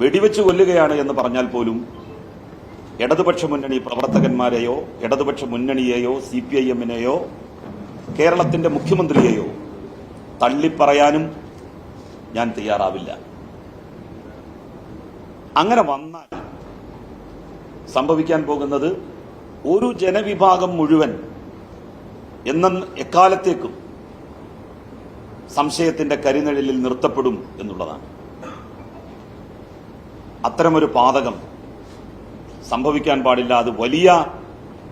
വെടിവെച്ച് കൊല്ലുകയാണ് എന്ന് പറഞ്ഞാൽ പോലും ഇടതുപക്ഷ മുന്നണി പ്രവർത്തകന്മാരെയോ ഇടതുപക്ഷ മുന്നണിയെയോ സി പി ഐ എമ്മിനെയോ കേരളത്തിന്റെ മുഖ്യമന്ത്രിയെയോ തള്ളിപ്പറയാനും ഞാൻ തയ്യാറാവില്ല. അങ്ങനെ വന്നാൽ സംഭവിക്കാൻ പോകുന്നത് ഒരു ജനവിഭാഗം മുഴുവൻ എന്ന എക്കാലത്തേക്കും സംശയത്തിന്റെ കരിനിഴലിൽ നിർത്തപ്പെടും എന്നുള്ളതാണ്. അത്തരമൊരു പാതകം സംഭവിക്കാൻ പാടില്ല. അത് വലിയ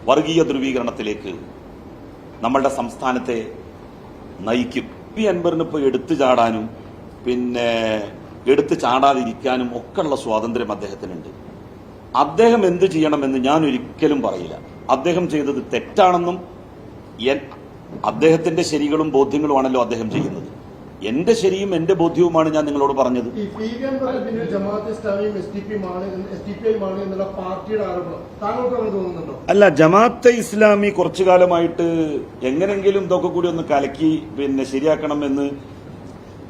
വർഗീയ ധ്രുവീകരണത്തിലേക്ക് നമ്മളുടെ സംസ്ഥാനത്തെ നയിക്കും. പി. ഇപ്പോൾ എടുത്തു ചാടാനും പിന്നെ എടുത്തു ചാടാതിരിക്കാനും ഒക്കെയുള്ള സ്വാതന്ത്ര്യം അദ്ദേഹത്തിനുണ്ട്. അദ്ദേഹം എന്ത് ചെയ്യണമെന്ന് ഞാൻ ഒരിക്കലും പറയില്ല. അദ്ദേഹം ചെയ്തത് തെറ്റാണെന്നും അദ്ദേഹത്തിന്റെ ശരികളും ബോധ്യങ്ങളുമാണല്ലോ അദ്ദേഹം ചെയ്യുന്നത്. എന്റെ ശരിയും എന്റെ ബോധ്യവുമാണ് ഞാൻ നിങ്ങളോട് പറഞ്ഞത്. അല്ല ജമാഅത്തെ ഇസ്ലാമി കുറച്ചു കാലമായിട്ട് എങ്ങനെങ്കിലും ഇതൊക്കെ കൂടി ഒന്ന് കലക്കി പിന്നെ ശരിയാക്കണം എന്ന്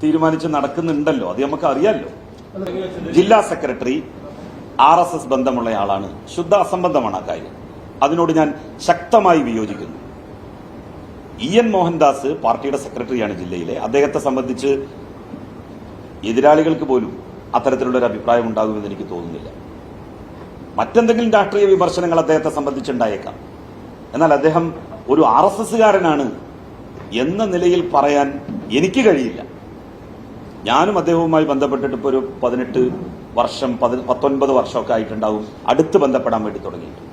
തീരുമാനിച്ച് നടക്കുന്നുണ്ടല്ലോ. അത് നമുക്ക് അറിയാമല്ലോ ജില്ലാ സെക്രട്ടറി ആർ എസ് എസ് ബന്ധമുള്ള ആളാണ്. ശുദ്ധ അസംബന്ധമാണ് ആ കാര്യം. അതിനോട് ഞാൻ ശക്തമായി വിയോജിക്കുന്നു. ഇ എൻ മോഹൻദാസ് പാർട്ടിയുടെ സെക്രട്ടറിയാണ് ജില്ലയിലെ. അദ്ദേഹത്തെ സംബന്ധിച്ച് എതിരാളികൾക്ക് പോലും അത്തരത്തിലുള്ള ഒരു അഭിപ്രായം ഉണ്ടാകുമെന്ന് എനിക്ക് തോന്നുന്നില്ല. മറ്റെന്തെങ്കിലും രാഷ്ട്രീയ വിമർശനങ്ങൾ അദ്ദേഹത്തെ സംബന്ധിച്ചുണ്ടായേക്കാം. എന്നാൽ അദ്ദേഹം ഒരു ആർ എസ് എസ്സുകാരനാണ് എന്ന നിലയിൽ പറയാൻ എനിക്ക് കഴിയില്ല. ഞാനും അദ്ദേഹവുമായി ബന്ധപ്പെട്ടിട്ട് ഇപ്പോൾ ഒരു പതിനെട്ട് വർഷം പതി- പത്തൊൻപത് വർഷമൊക്കെ ആയിട്ടുണ്ടാവും. അടുത്ത് ബന്ധപ്പെടാൻ വേണ്ടി തുടങ്ങിയിട്ട്.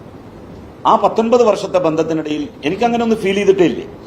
ആ പത്തൊൻപത് വർഷത്തെ ബന്ധത്തിനിടയിൽ എനിക്കങ്ങനെ ഒന്ന് ഫീൽ ചെയ്തിട്ടേ ഇല്ലേ?